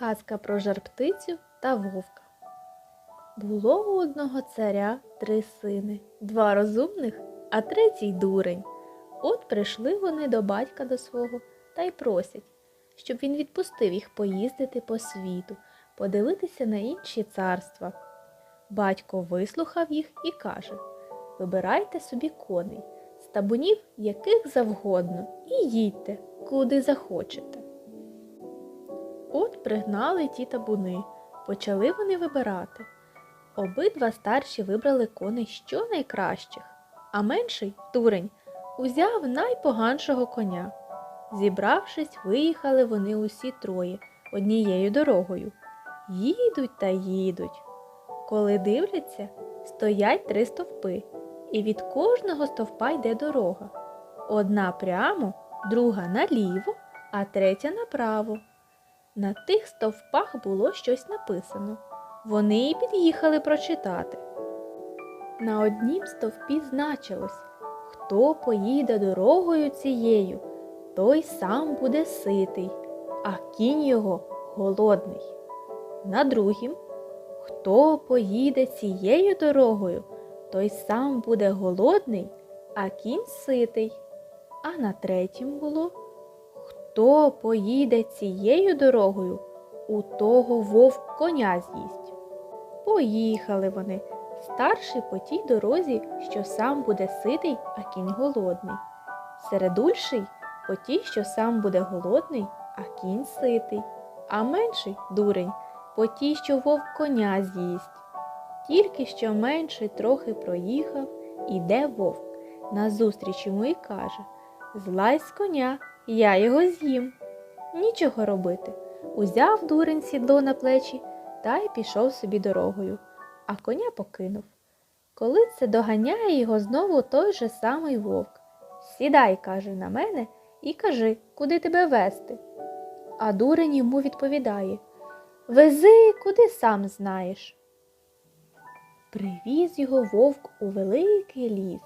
Казка про жарптицю та вовка. Було у одного царя три сини, два розумних, а третій дурень. От прийшли вони до батька до свого та й просять, щоб він відпустив їх поїздити по світу, подивитися на інші царства. Батько вислухав їх і каже Вибирайте собі коней, з табунів яких завгодно, і їдьте, куди захочете. От пригнали ті табуни, почали вони вибирати. Обидва старші вибрали коней що найкращих, а менший дурень узяв найпоганшого коня. Зібравшись, виїхали вони усі троє однією дорогою. Їдуть та їдуть. Коли дивляться, стоять три стовпи, і від кожного стовпа йде дорога. Одна прямо, друга наліво, а третя направо. На тих стовпах було щось написано. Вони і під'їхали прочитати. На однім стовпі значилось Хто поїде дорогою цією, той сам буде ситий, а кінь його голодний. На другім Хто поїде цією дорогою, той сам буде голодний, а кінь ситий. А на третім було Хто поїде цією дорогою, у того вовк коня з'їсть. Поїхали вони, старший по тій дорозі, що сам буде ситий, а кінь голодний. Середульший по тій, що сам буде голодний, а кінь ситий, а менший дурень по тій, що вовк коня з'їсть. Тільки що менший трохи проїхав, іде вовк. Назустріч йому і каже Злазь з коня, я його з'їм. Нічого робити. Узяв дурень сідло на плечі та й пішов собі дорогою, а коня покинув. Коли це доганяє його знову той же самий вовк. Сідай, каже, на мене і кажи, куди тебе вести. А дурень йому відповідає Вези, куди сам знаєш. Привіз його вовк у великий ліс,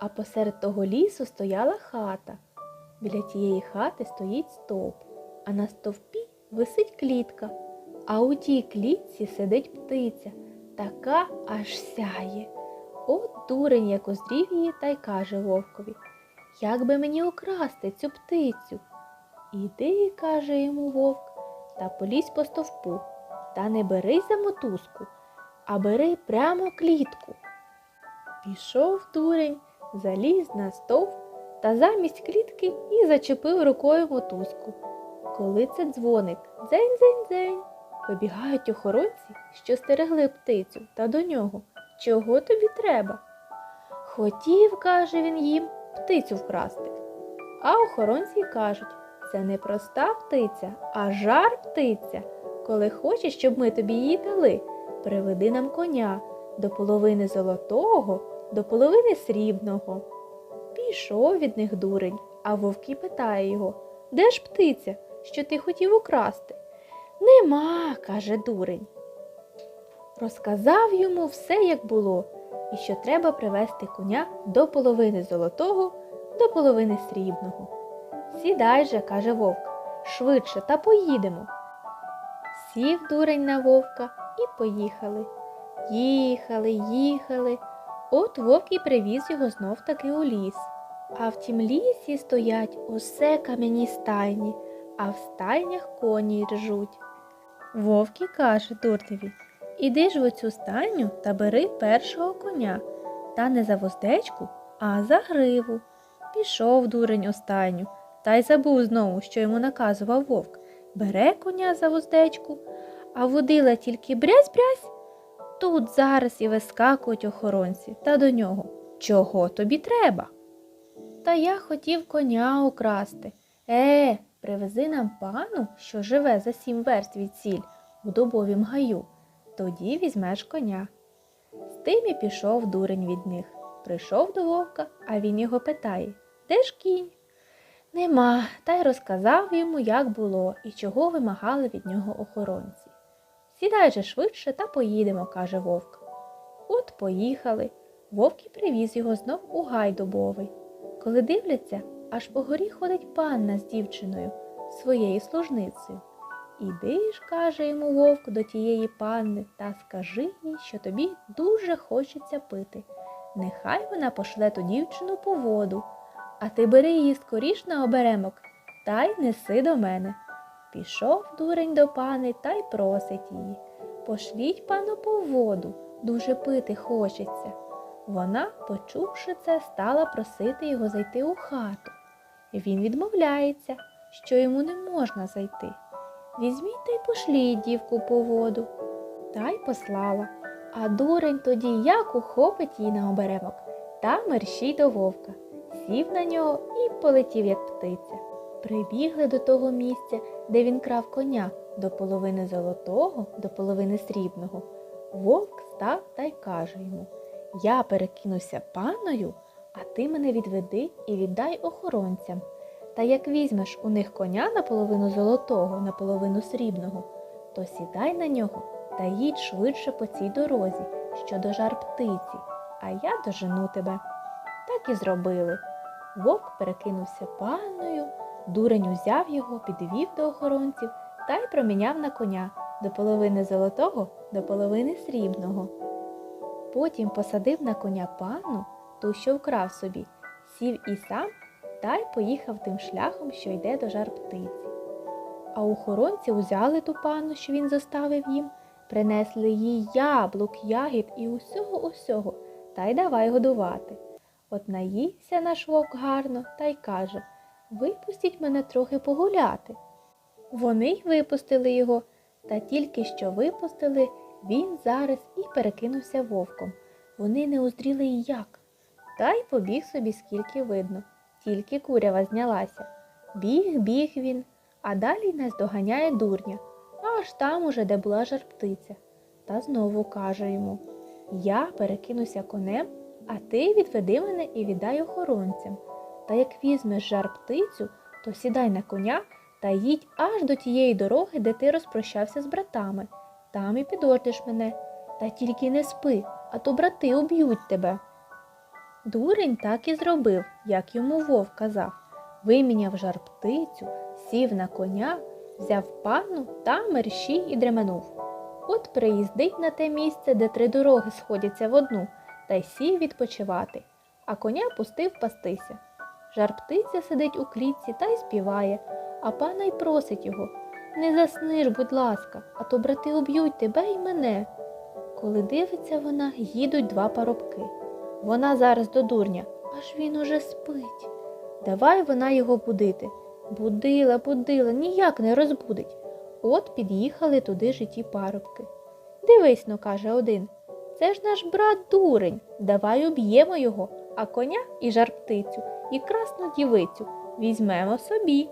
а посеред того лісу стояла хата. Біля тієї хати стоїть стовп, а на стовпі висить клітка, а у тій клітці сидить птиця, така аж сяє. От дурень, як уздрів її, та й каже вовкові Як би мені украсти цю птицю? Іди, каже йому вовк, та полізь по стовпу, та не бери за мотузку, а бери прямо клітку. Пішов дурень, заліз на стовп та замість клітки і зачепив рукою мотузку. Коли це дзвоник дзень-дзень-дзень, вибігають охоронці, що стерегли птицю, та до нього. Чого тобі треба? Хотів, каже він їм, птицю вкрасти. А охоронці кажуть, це не проста птиця, а жар птиця. Коли хочеш, щоб ми тобі її дали, приведи нам коня до половини золотого, до половини срібного. Пішов від них дурень, а вовки питає його Де ж птиця, що ти хотів украсти? Нема, каже дурень. Розказав йому все, як було, і що треба привезти коня до половини золотого, до половини срібного. Сідай же, каже вовк, швидше та поїдемо. Сів дурень на вовка і поїхали. Їхали, їхали. От вовк і привіз його знов таки у ліс. А в тім лісі стоять усе кам'яні стайні, а в стайнях коні ржуть. Вовк і каже дурневі Іди ж в оцю стайню та бери першого коня, та не за воздечку, а за гриву. Пішов дурень у стайню, та й забув знову, що йому наказував вовк. Бере коня за воздечку, а водила тільки брязь-брязь. Тут зараз і вискакують охоронці та до нього. Чого тобі треба? Та я хотів коня украсти. Е, привези нам пану, що живе за сім верст від сіль у дубовім гаю. Тоді візьмеш коня. З тим і пішов дурень від них. Прийшов до вовка, а він його питає Де ж кінь? Нема, та й розказав йому, як було і чого вимагали від нього охоронці. Сідай же швидше та поїдемо, каже вовк. От поїхали. Вовк і привіз його знов у гай дубовий. Коли дивляться, аж по горі ходить панна з дівчиною, своєю служницею. Іди ж, каже йому вовк до тієї панни, та скажи їй, що тобі дуже хочеться пити. Нехай вона пошле ту дівчину по воду, а ти бери її скоріш на оберемок та й неси до мене. Пішов дурень до пани та й просить її. Пошліть пану по воду, дуже пити хочеться. Вона, почувши це, стала просити його зайти у хату. Він відмовляється, що йому не можна зайти. Візьміть та й пошліть дівку по воду. Та й послала. А дурень тоді як ухопить її на оберемок та мерщій до вовка, сів на нього і полетів, як птиця. Прибігли до того місця, де він крав коня, до половини золотого, до половини срібного. Вовк став та й каже йому Я перекинуся паною, а ти мене відведи і віддай охоронцям. Та як візьмеш у них коня наполовину золотого, наполовину срібного, то сідай на нього та їдь швидше по цій дорозі, що до жар птиці, а я дожену тебе. Так і зробили. Вовк перекинувся паною, дурень узяв його, підвів до охоронців та й проміняв на коня до половини золотого, до половини срібного. Потім посадив на коня панну, ту, що вкрав собі, сів і сам та й поїхав тим шляхом, що йде до жар птиці. А охоронці узяли ту панну, що він заставив їм, принесли їй яблук, ягід і усього усього, та й давай годувати. От наївся наш вовк гарно та й каже Випустіть мене трохи погуляти. Вони й випустили його, та тільки що випустили, він зараз і перекинувся вовком. Вони не уздріли й як. Та й побіг собі скільки видно, тільки курява знялася. Біг, біг він, а далі нас доганяє дурня, аж там уже, де була жар птиця. Та знову каже йому Я перекинуся конем, а ти відведи мене і віддай охоронцям. Та як візьмеш жар птицю, то сідай на коня та їдь аж до тієї дороги, де ти розпрощався з братами. Там і підождеш мене. Та тільки не спи, а то брати уб'ють тебе. Дурень так і зробив, як йому вовк казав. Виміняв жар птицю, сів на коня, взяв панну та мерщій і дременув. От приїздить на те місце, де три дороги сходяться в одну, та й сів відпочивати, а коня пустив пастися. Жар птиця сидить у клітці та й співає, а пана й просить його Не засни ж, будь ласка, а то брати уб'ють тебе і мене. Коли дивиться вона, їдуть два парубки. Вона зараз до дурня, аж він уже спить. Давай вона його будити. Будила, будила, ніяк не розбудить. От під'їхали туди ж і ті парубки. Дивись но, каже один. Це ж наш брат дурень. Давай уб'ємо його, а коня і жар птицю, і красну дівицю візьмемо собі.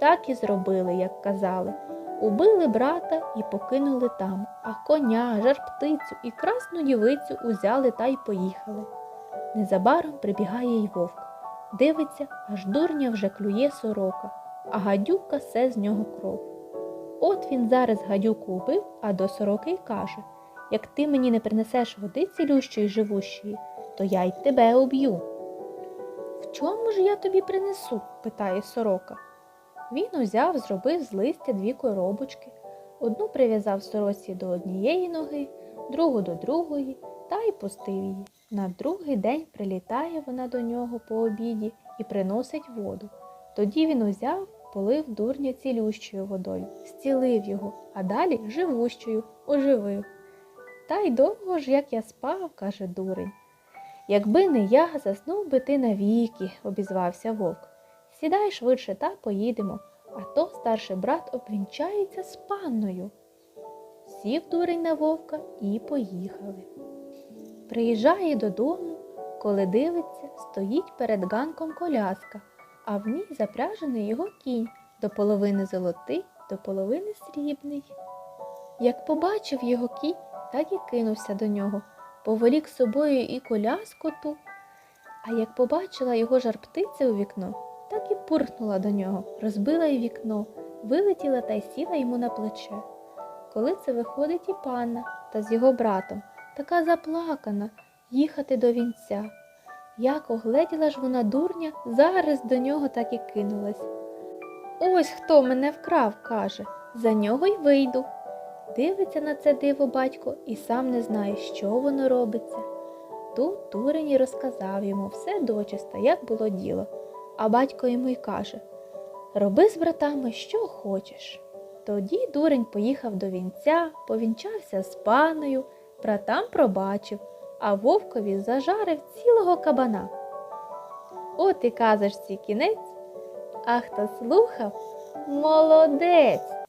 Так і зробили, як казали. Убили брата і покинули там, а коня, жар птицю і красну дівицю узяли та й поїхали. Незабаром прибігає й вовк. Дивиться, аж дурня вже клює сорока, а гадюка се з нього кров. От він зараз гадюку убив, а до сороки й каже Як ти мені не принесеш води цілющої живущої, то я й тебе уб'ю. В чому ж я тобі принесу? питає сорока. Він узяв, зробив з листя дві коробочки, одну прив'язав сороці до однієї ноги, другу до другої та й пустив її. На другий день прилітає вона до нього по обіді і приносить воду. Тоді він узяв, полив дурня цілющою водою, зцілив його, а далі живущою оживив. Та й довго ж, як я спав, каже дурень. Якби не я, заснув би ти навіки, обізвався вовк. Сідай швидше та поїдемо, а то старший брат обвінчається з панною. Сів дурень на вовка і поїхали. Приїжджає додому, коли дивиться, стоїть перед ганком коляска, а в ній запряжений його кінь до половини золотий, до половини срібний. Як побачив його кінь, так і кинувся до нього, повелік з собою і коляску ту. А як побачила його жар-птиця у вікно, так і пурхнула до нього, розбила й вікно, вилетіла та й сіла йому на плече. Коли це виходить і панна та з його братом, така заплакана, їхати до вінця. Як огледіла ж вона дурня, зараз до нього так і кинулась. Ось хто мене вкрав, каже, за нього й вийду. Дивиться на це диво батько і сам не знає, що воно робиться. Тут Турень і розказав йому все дочиста, як було діло, а батько йому й каже Роби з братами, що хочеш. Тоді дурень поїхав до вінця, повінчався з паною, братам пробачив, а вовкові зажарив цілого кабана. От і казочці кінець, а хто слухав, молодець!